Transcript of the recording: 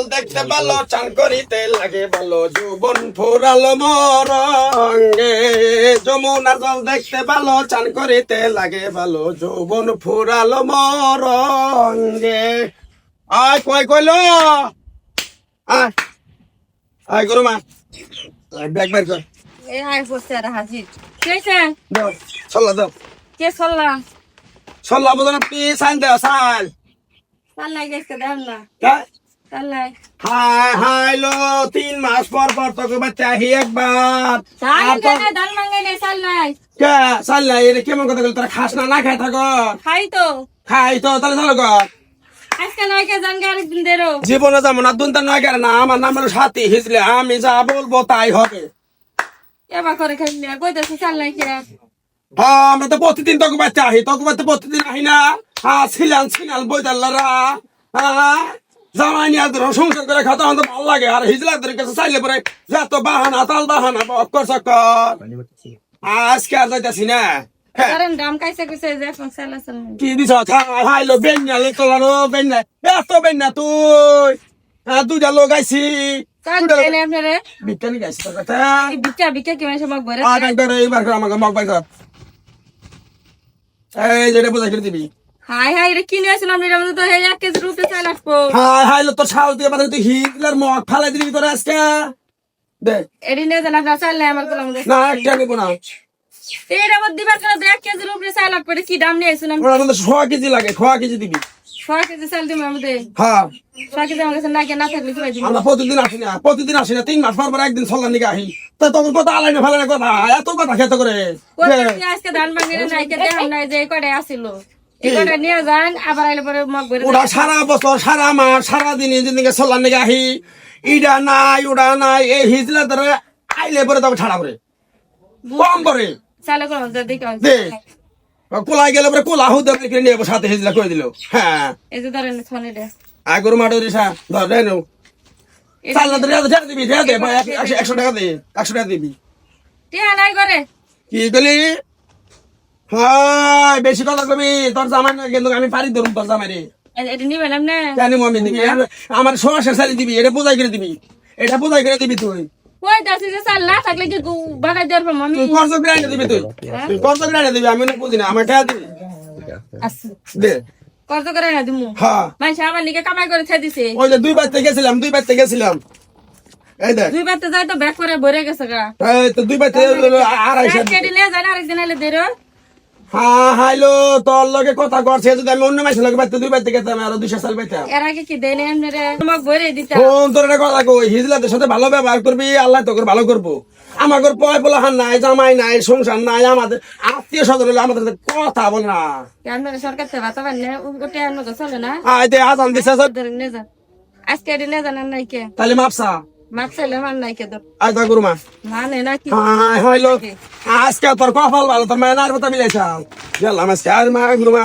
জল দেখতে ভালো চান করিতে লাগে ভালো যৌবন ফুরালো মরঙ্গে। যমুনার জল দেখতে ভালো চান করিতে লাগে ভালো যৌবন ফুরালো মরঙ্গে। আয় কয় কইলো আয় আয় গরু মা। আয়, ব্যাগ বের কর। এই আয় বসে আর হাজির। কেছে দাও চল্লা দাও। কে চললাম চল্লা বলো না পি সাইন দাও সাইন। চাল্লাই গেছে দেখ না। হ্যাঁ চাল্লাই হাই হাই লো তিন মাস পর পর তোকে বাচ্চা একবার। মাঙ্গাই নাই নাই। কে? নাই এটা কেমন কথা বলি তোরা খাস না না খাই থাকো। খাই তো। খাই তাহলে চলো কর জীবনে যেমন আর নয় কেন না আমার নাম হলো সাথী হিজলে আমি যা বলব তাই হবে। এবার করে খাইলি কই চাল নাই কে হ্যাঁ আমরা তো প্রতিদিন তোকে বাচ্চা আহি তোকে বাচ্চা প্রতিদিন আহি না। হ্যাঁ ছিলান ছিলান বইতাল্লারা হ্যাঁ জামাই নিয়ে সংসার করে খাতা আমাদের ভালো লাগে। আর হিজলাদের কাছে চাইলে পরে যত বাহানা তাল বাহানা অক্কর চক্কর আজকে আর যাইতাছি না। হ্যাঁ। কি দিছ? হাইলো বেন্যা লেখলানো বেন্যা। এত বেন্যা তুই। লোক আইছি। বিজ্ঞানী গাইছি তোর কথা কি এইবার করে আমাকে মগ বাই কর। এই যেটা বোঝাই করে দিবি। হাই হাই রে কিনে আসলাম? এর মধ্যে তো এক কেজি রুপে চাল আসব। হাই হাইলো তোর সাহস দিয়ে বাদে তুই হিটলার মগ ফালাই দিবি তোর আজকে। দে। এডি নিয়ে জানা আপনার চাল আমার কলম না একটা নিবো না এর মধ্যে দিবার জন্য এক কেজি রুপে চাল লাগবে কি দাম নিয়ে আসলাম? ওরা আমাদের সোয়া কেজি লাগে কেজি দিবি। কেজি চাল দিবো আমাদের। হ্যাঁ। কেজি আমার কাছে না কে না থাকলে কি দিবি? আমরা প্রতিদিন আসি না প্রতিদিন আসি না তিন মাস পর পর একদিন সল্লার দিকে আহি তা তোর কথা আলাই না ফেলাই না কথা এত কথা খেতে করে। আজকে ধান নাই কে দেখাম নাই যে আসিল? এই কটা নিয়ে যান আবার আইলে পরে মগ ভরে ওরা সারা বছর সারা মাস সারা দিন জিন্দিকে সল্লার দিকে আহি ইডা নাই ওটা নাই এই হিজলা ধরে আইলে পরে তবে ছাড়া করে কম করে চালে কলম দেখে দে। কোলাই গেলে পরে কোলা হুদে করে নিয়ে যাব সাথে হিজলা করে দিল। হ্যাঁ। এই যে ধরেন ফোনে দে। আগর মাঠে রিসা ধর রে নো। চাল ধরে ছেড়ে দিবি ছেড়ে দে একশো একশো টাকা দে একশো টাকা দিবি। টিয়া নাই করে কি গলি বেশি কথা কবি। তোর জামাই না কিন্তু আমি পারি ধরুন তোর জামাই রে আমার সমস্যা সারি দিবি এটা বোঝাই করে দিবি। এটা বোঝাই করে দিবি তুই। গেছিলাম দুই বাড়তে যাই তো ব্যাগ করে ভরে গেছে গা। এই তো দুই বাড়তে আড়াইশো। হ্যাঁ হাইলো তোর লগে কথা করছে যদি আমি অন্য মাসের লগে দুই গেতাম আরও সাল এর আগে কি তোর কথা কই হিজলাদের সাথে ভালো ব্যবহার করবি আল্লাহ তোকে ভালো করব। আমাদের পয় পোলাহান নাই জামাই নাই সংসার নাই আমাদের আত্মীয় স্বজন হলে আমাদের কথা বল না। আপনারা সরকার চলে আজান দিছে আজকে এটি নিয়ে নাই কে। তাহলে মাপসা। মাপ চাইলে আমার নাই কে ধর আয় তা গুরুমা না কি হাই হইল। আজকে তোর কফল ভালো তোর মায়ের আর কথা মিলেছ গেলাম আজকে আর মা গুরুমা